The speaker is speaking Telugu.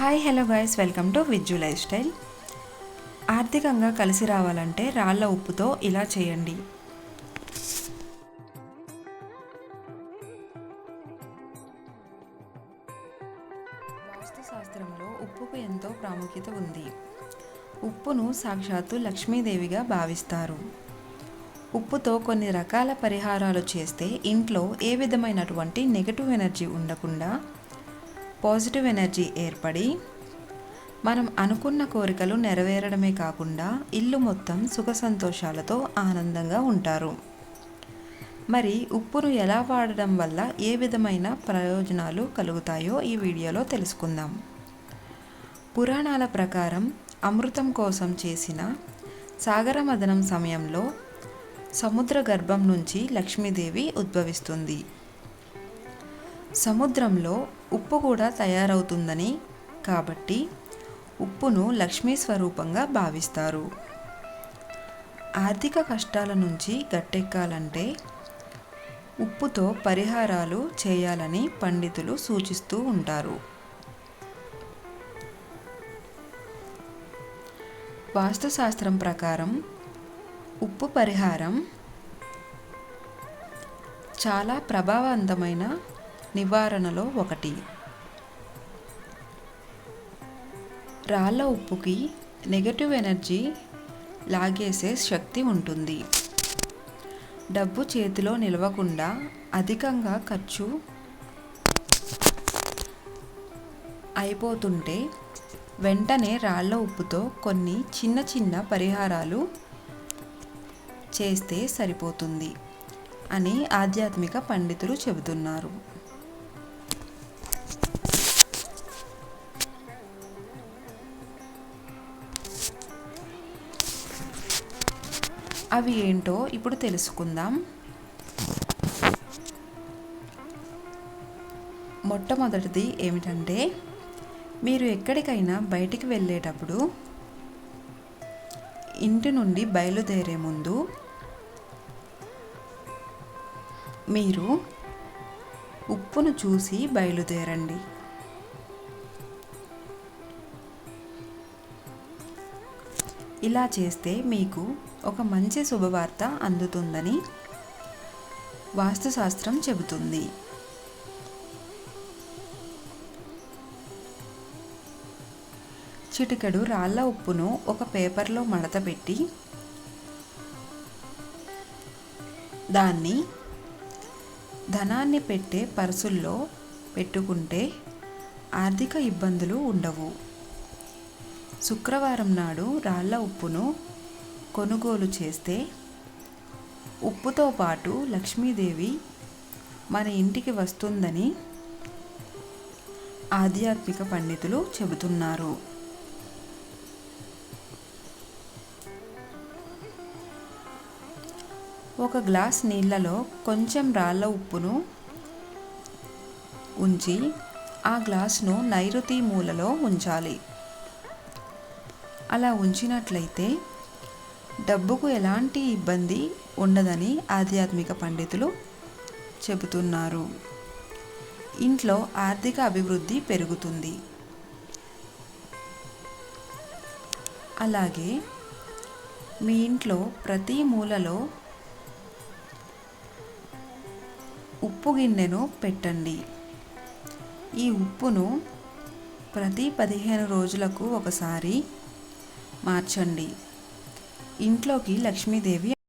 Hi hello guys welcome to Vijju lifestyle ఆర్థికంగా కలిసి రావాలంటే రాళ్ళ ఉప్పుతో ఇలా చేయండి. వాస్తు శాస్త్రంలో ఉప్పుకు ఎంతో ప్రాముఖ్యత ఉంది. ఉప్పును సాక్షాత్తు లక్ష్మీదేవిగా భావిస్తారు. ఉప్పుతో కొన్ని రకాల పరిహారాలు చేస్తే ఇంట్లో ఏ విధమైనటువంటి నెగటివ్ ఎనర్జీ ఉండకుండా పాజిటివ్ ఎనర్జీ ఏర్పడి మనం అనుకున్న కోరికలు నెరవేరడమే కాకుండా ఇల్లు మొత్తం సుఖ సంతోషాలతో ఆనందంగా ఉంటారు. మరి ఉప్పును ఎలా వాడడం వల్ల ఏ విధమైన ప్రయోజనాలు కలుగుతాయో ఈ వీడియోలో తెలుసుకుందాం. పురాణాల ప్రకారం అమృతం కోసం చేసిన సాగర మదనం సమయంలో సముద్ర గర్భం నుంచి లక్ష్మీదేవి ఉద్భవిస్తుంది. సముద్రంలో ఉప్పు కూడా తయారవుతుందని కాబట్టి ఉప్పును లక్ష్మీ స్వరూపంగా భావిస్తారు. ఆర్థిక కష్టాల నుంచి గట్టెక్కాలంటే ఉప్పుతో పరిహారాలు చేయాలని పండితులు సూచిస్తూ ఉంటారు. వాస్తుశాస్త్రం ప్రకారం ఉప్పు పరిహారం చాలా ప్రభావవంతమైన నివారణలో ఒకటి. రాళ్ళ ఉప్పుకి నెగటివ్ ఎనర్జీ లాగేసే శక్తి ఉంటుంది. డబ్బు చేతిలో నిలవకుండా అధికంగా ఖర్చు అయిపోతుంటే వెంటనే రాళ్ళ ఉప్పుతో కొన్ని చిన్న చిన్న పరిహారాలు చేస్తే సరిపోతుంది అని ఆధ్యాత్మిక పండితులు చెబుతున్నారు. అవి ఏంటో ఇప్పుడు తెలుసుకుందాం. మొట్టమొదటిది ఏమిటంటే మీరు ఎక్కడికైనా బయటికి వెళ్ళేటప్పుడు ఇంటి నుండి బయలుదేరే ముందు మీరు ఉప్పును చూసి బయలుదేరండి. ఇలా చేస్తే మీకు ఒక మంచి శుభవార్త అందుతుందని వాస్తుశాస్త్రం చెబుతుంది. చిటికెడు రాళ్ళ ఉప్పును ఒక పేపర్లో మడత పెట్టి దాన్ని ధనాన్ని పెట్టే పర్సుల్లో పెట్టుకుంటే ఆర్థిక ఇబ్బందులు ఉండవు. శుక్రవారం నాడు రాళ్ళ ఉప్పును కొనుగోలు చేస్తే ఉప్పుతో పాటు లక్ష్మీదేవి మన ఇంటికి వస్తుందని ఆధ్యాత్మిక పండితులు చెబుతున్నారు. ఒక గ్లాస్ నీళ్ళలో కొంచెం రాళ్ళ ఉప్పును ఉంచి ఆ గ్లాస్ను నైరుతి మూలలో ఉంచాలి. అలా ఉంచినట్లయితే డబ్బుకు ఎలాంటి ఇబ్బంది ఉండదని ఆధ్యాత్మిక పండితులు చెబుతున్నారు. ఇంట్లో ఆర్థిక అభివృద్ధి పెరుగుతుంది. అలాగే మీ ఇంట్లో ప్రతి మూలలో ఉప్పు గిన్నెను పెట్టండి. ఈ ఉప్పును ప్రతి పదిహేను రోజులకు ఒకసారి మార్చండి. ఇంట్లోకి లక్ష్మీదేవి